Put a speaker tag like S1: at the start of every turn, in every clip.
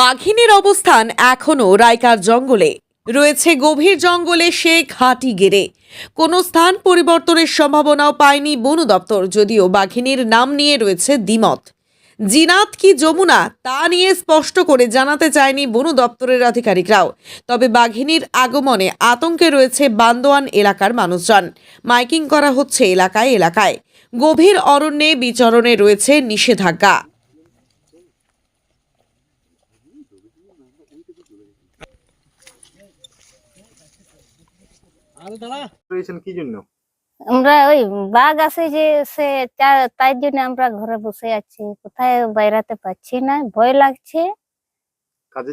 S1: বাঘিনীর অবস্থান এখনও রাইকার জঙ্গলে। রয়েছে গভীর জঙ্গলে সে ঘাটি গেড়ে। কোনো স্থান পরিবর্তনের সম্ভাবনাও পায়নি বন দপ্তর, যদিও বাঘিনীর নাম নিয়ে রয়েছে দ্বিমত। জিনাত কি যমুনা তা নিয়ে স্পষ্ট করে জানাতে চায়নি বন দপ্তরের আধিকারিকরাও। তবে বাঘিনীর আগমনে আতঙ্কে রয়েছে বান্দোয়ান এলাকার মানুষজন। মাইকিং করা হচ্ছে এলাকায় এলাকায়। গভীর অরণ্যে বিচরণে রয়েছে নিষেধাজ্ঞা।
S2: কি জন্য?
S3: আমরা ওই বাঘ আছে যে সে তা- তাই জন্য আমরা ঘরে বসে আছি। কোথায় বাইরাতে পাচ্ছি না ভয় লাগছে।
S2: কাজে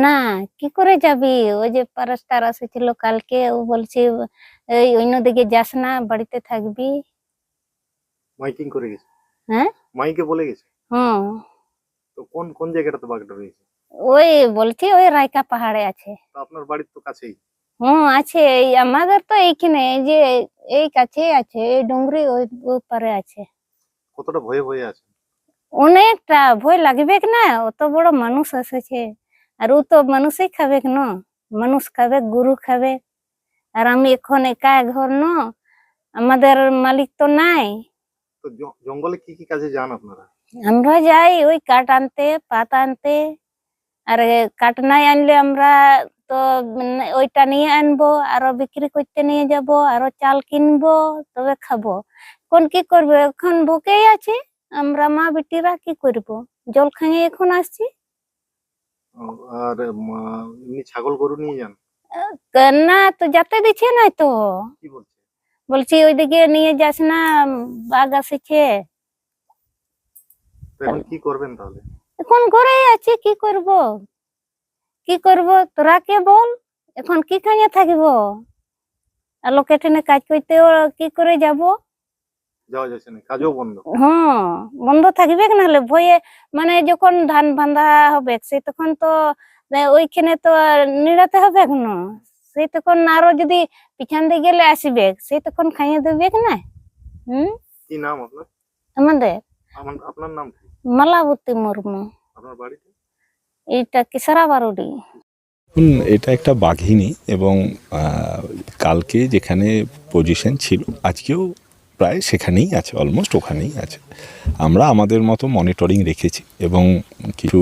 S3: না কি করে যাবি? ওই যে পারাস্টার এসেছিল কালকে ও বলছে এই অন্যদিকে যাস না বাড়িতে থাকবি।
S2: মাইকিং করে গেছে?
S3: হ্যাঁ?
S2: মাইকে বলে গেছে?
S3: হ্যাঁ
S2: তো কোন কোন জায়গাটাতে বাঘটা রয়েছে?
S3: ওই বলছি ওই রাইকা পাহাড়ে আছে।
S2: আপনার বাড়ির তো কাছেই।
S3: হ্যাঁ আছে। এই আমাদের তো এইখানে যে এই কাছে আছে এই ডুংরি ওই পারে আছে।
S2: কতটা ভয়ে ভয়ে আছে?
S3: অনেকটা ভয় লাগবে না? অত বড় মানুষ এসেছে। আর ও তো মানুষই খাবে ন মানুষ খাবে গরু খাবে। আর আমি এখন একা ঘর ন? আমাদের মালিক তো নাই।
S2: তো জঙ্গলে কি কি কাজে যান আপনারা?
S3: আমরা যাই ওই কাঠ আনতে পাত আনতে। আর কাঠ নাই আনলে আমরা তো ওইটা নিয়ে আনব আরও বিক্রি করতে নিয়ে যাব আরও চাল কিনবো তবে খাব। কোন কি করব? এখন ভোকেই আছি আমরা মা বেটিরা কি করব? জল খাইয়ে এখন আসছি।
S2: ও, আর এমনি ছাগল গরু নিয়ে যান?
S3: না তো যেতে দিচ্ছে না তো।
S2: কি বলছে?
S3: বলছি ওইদিকে নিয়ে যাস না বাঘ আসেছে।
S2: এখন কি করবেন তাহলে?
S3: এখন ঘরেই আছি কি করব? কি করব? তোরা কে বল? এখন কি খাইয়ে থাকব? আর লোকে টেনে কাজ করতে কি করে যাব?
S2: যাওয়া যাচ্ছে না কাজও বন্ধ।
S3: হ্যাঁ বন্ধ থাকবে ভয়ে মানে যখন ধান হবে সে তখন তো ওইখানে তো নিড়াতে হবে এখন সেই তখন আরও যদি পিছন দিয়ে গেলে আসবে সে তখন খাইয়ে দেবে না? হম?
S2: কি নাম আপনার?
S3: আমাদের
S2: আপনার নাম
S3: মালাবতী মুর্মু।
S2: আপনার বাড়িতে?
S3: এইটা কিসারা বারুডি
S4: এটা একটা বাঘিনী এবং কালকে যেখানে পজিশন ছিল, আজকেও প্রায় সেখানেই আছে অলমোস্ট ওখানেই আছে। আমরা আমাদের মতো মনিটরিং রেখেছি এবং কিছু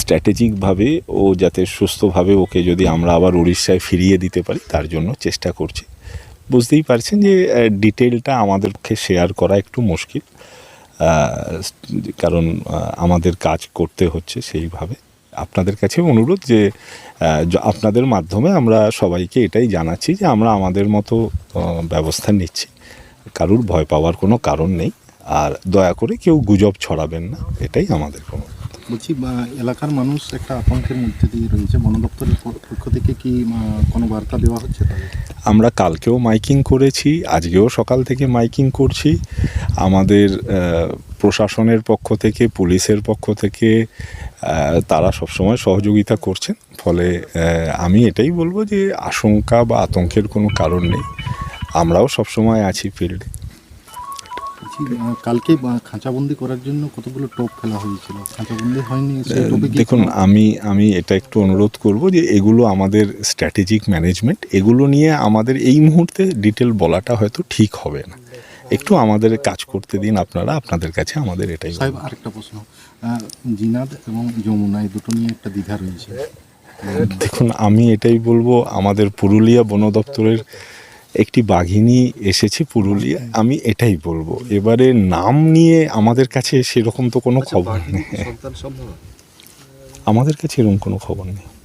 S4: স্ট্র্যাটেজিকভাবে ও যাতে সুস্থভাবে ওকে যদি আমরা আবার উড়িষ্যায় ফিরিয়ে দিতে পারি, তার জন্য চেষ্টা করছি। বুঝতেই পারছেন যে ডিটেলটা আমাদের পক্ষে শেয়ার করা একটু মুশকিল। কারণ আমাদের কাজ করতে হচ্ছে সেইভাবে। আপনাদের কাছে অনুরোধ যে আপনাদের মাধ্যমে আমরা সবাইকে এটাই জানাচ্ছি যে, আমরা আমাদের মতো ব্যবস্থা নিচ্ছি। কারুর ভয় পাওয়ার কোনো কারণ নেই। আর দয়া করে কেউ গুজব ছড়াবেন না, এটাই আমাদের কোনো
S5: বলছি এলাকার মানুষ একটা আতঙ্কের মধ্যে দিয়ে রয়েছে। বন দপ্তরের পক্ষ থেকে কি কোনো বার্তা দেওয়া হচ্ছে
S4: আমরা কালকেও মাইকিং করেছি, আজকেও সকাল থেকে মাইকিং করছি। আমাদের প্রশাসনের পক্ষ থেকে, পুলিশের পক্ষ থেকে তারা সবসময় সহযোগিতা করছেন। ফলে আমি এটাই বলব যে, আশঙ্কা বা আতঙ্কের কোনো কারণ নেই। আমরাও সবসময় আছি ফিল্ডে।
S5: কালকে খাঁচাবন্দি করার জন্য কতগুলো টোপ ফেলা হয়েছিল? খাঁচাবন্দি হয়নি
S4: দেখুন আমি আমি এটা একটু অনুরোধ করব যে এগুলো আমাদের স্ট্র্যাটেজিক ম্যানেজমেন্ট এগুলো নিয়ে আমাদের এই মুহূর্তে ডিটেল বলাটা হয়তো ঠিক হবে না। একটু আমাদের কাজ করতে দিন আপনারা আপনাদের কাছে আমাদের এটাই
S5: সাহেব। আরেকটা প্রশ্ন। জিনাদ এবং যমুনা এই দুটো নিয়ে একটা দ্বিধা রয়েছে।
S4: দেখুন আমি এটাই বলব আমাদের পুরুলিয়া বন দপ্তরের একটি বাঘিনী এসেছে পুরুলিয়া আমি এটাই বলব। এবারে নাম নিয়ে আমাদের কাছে সেরকম তো কোনো খবর নেই। আমাদের কাছে এরকম কোনো খবর নেই।